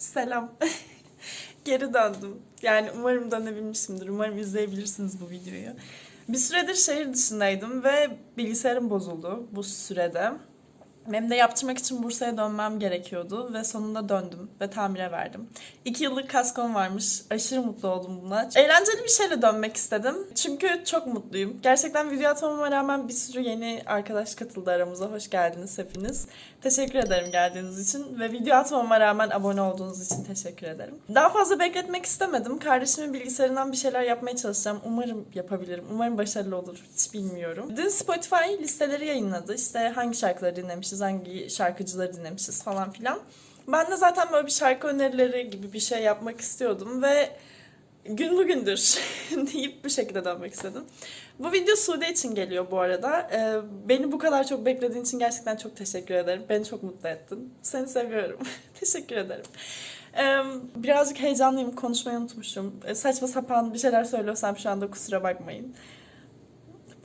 Selam. Geri döndüm. Yani umarım dönebilmişimdir. Umarım izleyebilirsiniz bu videoyu. Bir süredir şehir dışındaydım ve bilgisayarım bozuldu bu sürede. Benim de yaptırmak için Bursa'ya dönmem gerekiyordu ve sonunda döndüm ve tamire verdim. İki yıllık kaskom varmış. Aşırı mutlu oldum buna. Eğlenceli bir şeyle dönmek istedim. Çünkü çok mutluyum. Gerçekten video atmama rağmen bir sürü yeni arkadaş katıldı aramıza. Hoş geldiniz hepiniz. Teşekkür ederim geldiğiniz için ve video atmama rağmen abone olduğunuz için teşekkür ederim. Daha fazla bekletmek istemedim. Kardeşimin bilgisayarından bir şeyler yapmaya çalışacağım. Umarım yapabilirim. Umarım başarılı olur. Hiç bilmiyorum. Dün Spotify listeleri yayınladı. İşte hangi şarkıları dinlemişiz, hangi şarkıcıları dinlemişiz falan filan. Ben de zaten böyle bir şarkı önerileri gibi bir şey yapmak istiyordum ve gün bugündür deyip bu şekilde dönmek istedim. Bu video Sude için geliyor bu arada. Ee, beni bu kadar çok beklediğin için gerçekten çok teşekkür ederim. Beni çok mutlu ettin. Seni seviyorum. teşekkür ederim. Ee, birazcık heyecanlıyım. Konuşmayı unutmuşum. Ee, saçma sapan bir şeyler söylüyorsam şu anda kusura bakmayın.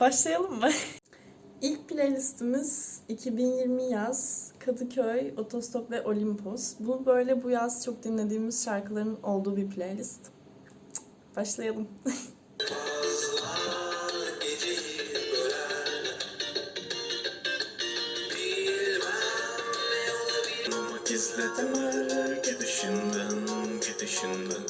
Başlayalım mı? İlk playlistimiz 2020 yaz Kadıköy, Otostop ve Olimpos. Bu böyle bu yaz çok dinlediğimiz şarkıların olduğu bir playlist. Başlayalım. Gizledim gidişinden, gidişinden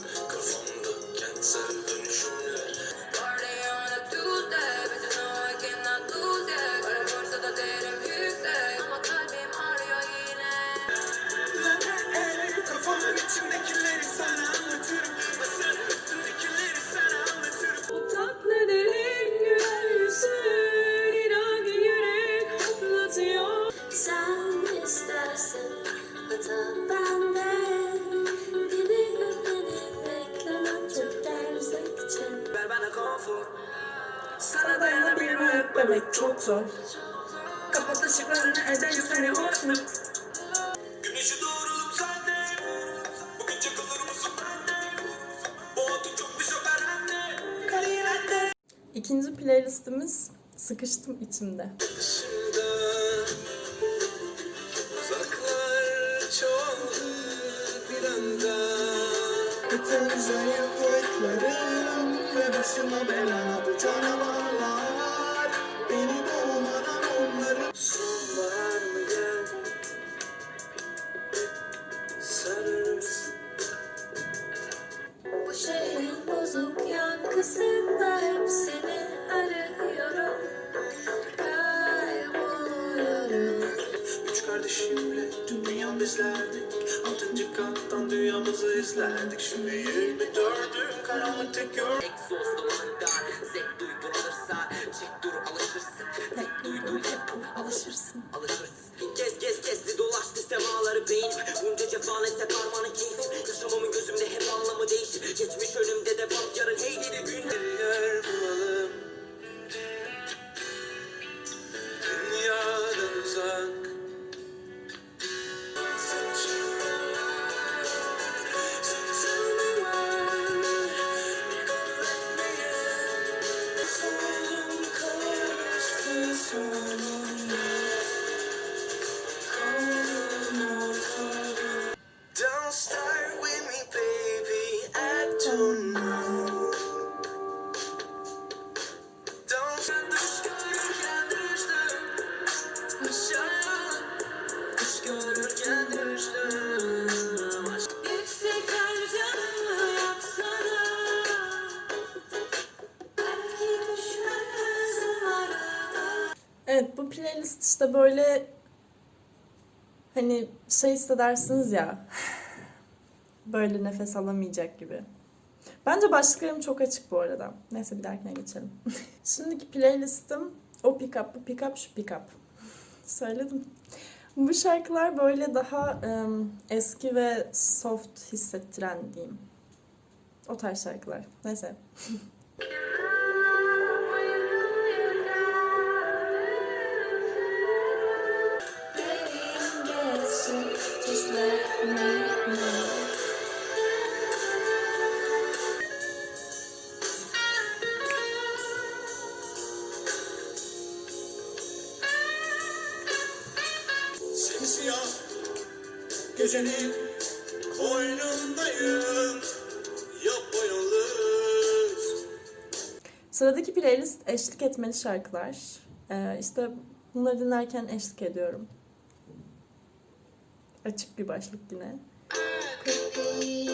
demek çok zor. Kapat ışıklarını edeceğim seni hoşnut Güneşi doğrulup sende Bu gece kalır mısın bende Bu atı çok bir sefer anne Kariyerinde. İkinci playlistimiz Sıkıştım içimde. Bütün zayıflıklarım Ve başıma bela bu canavarlar dünyamızı izlerdik Şimdi yirmi dördüm karanlıkta gör Egzozluğunda zevk duygun alırsa Çek dur alışırsın. Tek duygun hep Alışırsın. alışırsın. Gez gez gezdi dolaştı semaları beynim Bunca cefanetle karmanı keyfim Playlist işte böyle hani şey hissedersiniz ya böyle nefes alamayacak gibi. Bence başlıklarım çok açık bu arada. Neyse bir dahakine geçelim. Şimdiki playlistim o pick up, bu pick up, şu pick up. Söyledim. Bu şarkılar böyle daha ım, eski ve soft hissettiren diyeyim. O tarz şarkılar. Neyse. eşlik etmeli şarkılar. Ee, işte bunları dinlerken eşlik ediyorum. Açık bir başlık yine. Could be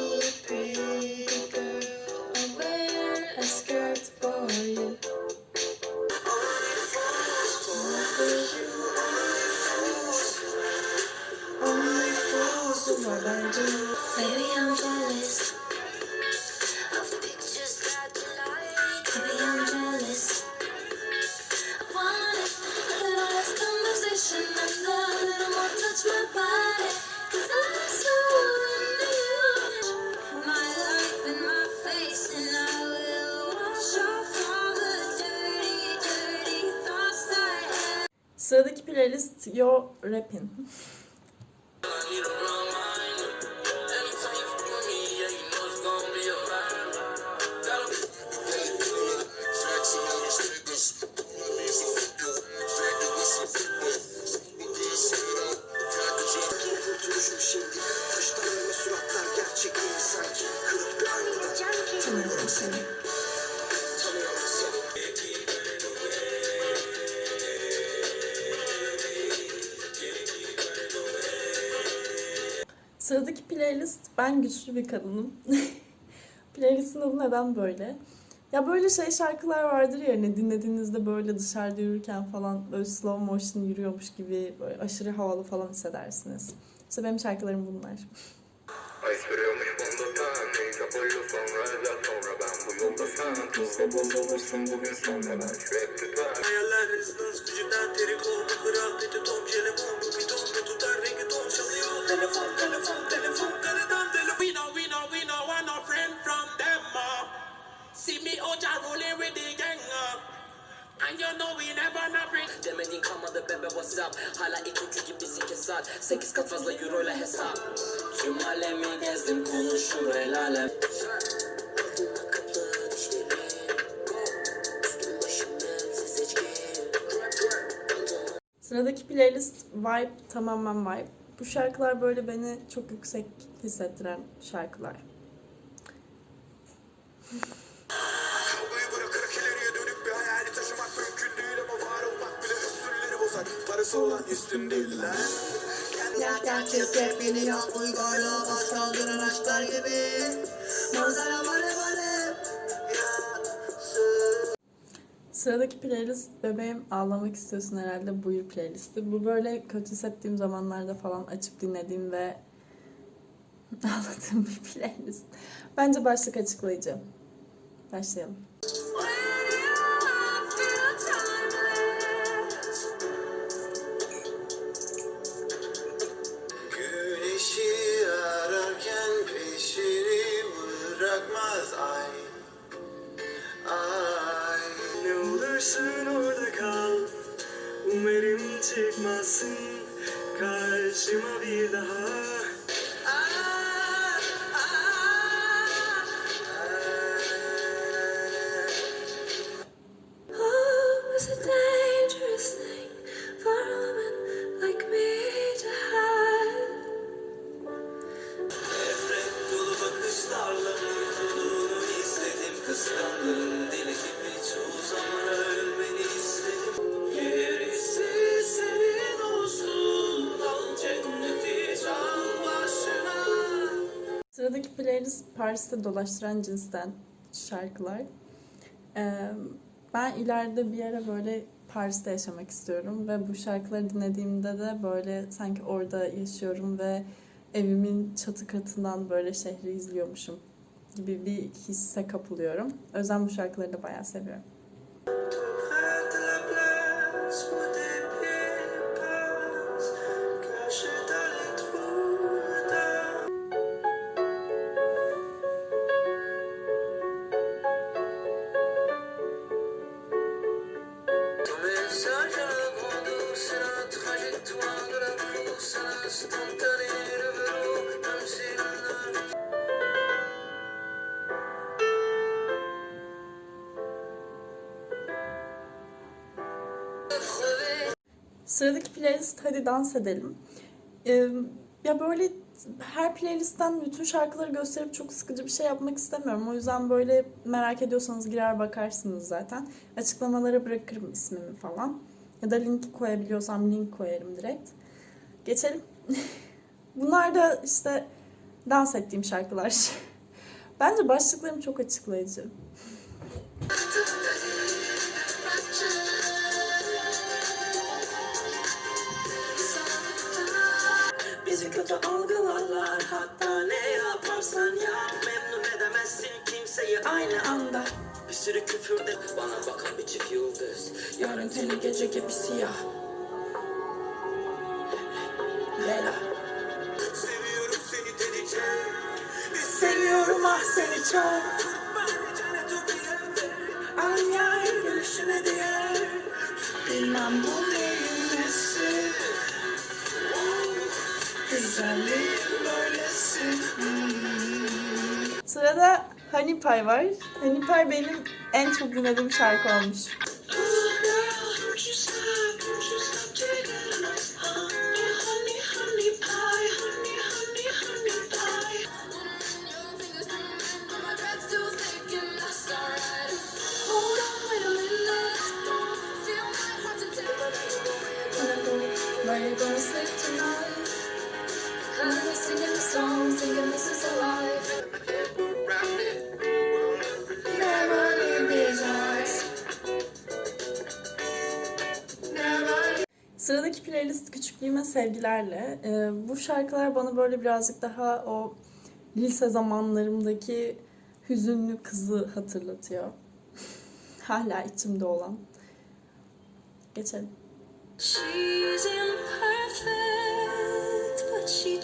a bir aynada Tanıyorum seni. Sıradaki playlist ben güçlü bir kadınım. Playlistin adı neden böyle? Ya böyle şey şarkılar vardır ya hani dinlediğinizde böyle dışarıda yürürken falan böyle slow motion yürüyormuş gibi böyle aşırı havalı falan hissedersiniz. İşte benim şarkılarım bunlar. Ay sürüyormuş fondöten Neyse boyu sonra da sonra ben bu yolda sen Tuzla bozulursun bugün sonra ben şu hep tüper Hayaller hızlı hız gücünden terik oldu Kral dedi tom jelibon Here rolling with the gang. Uh. And you know we never not bring. Demediğin kalmadı bebe whatsapp Hala ikinci gibisin kesat Sekiz kat fazla euro ile hesap Tüm alemi gezdim konuşur el alem Sıradaki playlist Vibe tamamen Vibe. Bu şarkılar böyle beni çok yüksek hissettiren şarkılar. Bozar Parası olan üstün değiller Gel gel çek beni yap uygarlığa baş kaldıran aşklar gibi Manzara vale vale Sıradaki playlist bebeğim ağlamak istiyorsun herhalde buyur playlisti. Bu böyle kötü hissettiğim zamanlarda falan açıp dinlediğim ve ağladığım bir playlist. Bence başlık açıklayıcı. Başlayalım. Umarım çıkmazsın karşıma bir daha Playlist Paris'te dolaştıran cinsten şarkılar. Ee, ben ileride bir yere böyle Paris'te yaşamak istiyorum ve bu şarkıları dinlediğimde de böyle sanki orada yaşıyorum ve evimin çatı katından böyle şehri izliyormuşum gibi bir hisse kapılıyorum. O bu şarkıları da bayağı seviyorum. Sıradaki playlist Hadi Dans Edelim. Ee, ya böyle her playlistten bütün şarkıları gösterip çok sıkıcı bir şey yapmak istemiyorum. O yüzden böyle merak ediyorsanız girer bakarsınız zaten. Açıklamalara bırakırım ismimi falan. Ya da link koyabiliyorsam link koyarım direkt. Geçelim. Bunlar da işte dans ettiğim şarkılar. Bence başlıklarım çok açıklayıcı. Kötü algılarlar Hatta ne yaparsan yap. Memnun edemezsin kimseyi aynı anda. Bir sürü küfür de Bana bakan bir çift yıldız. Yarın teni gece gibi siyah. Lela Seviyorum seni delice. Seviyorum ah seni çok Ay ay gülüşüne değer. Bilmem bu neyin nesi Güzelliğin böylesi Sırada Honey Pie var. Honey Pie benim en çok dinlediğim şarkı olmuş. Playlist küçüklüğüme sevgilerle. Ee, bu şarkılar bana böyle birazcık daha o lise zamanlarımdaki hüzünlü kızı hatırlatıyor. Hala içimde olan. Geçelim. She's imperfect, but she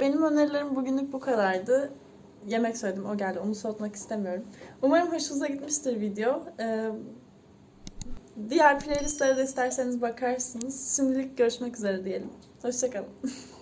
Benim önerilerim bugünlük bu kadardı. Yemek söyledim o geldi onu soğutmak istemiyorum. Umarım hoşunuza gitmiştir video. Ee, diğer playlistlere de isterseniz bakarsınız. Şimdilik görüşmek üzere diyelim. Hoşçakalın.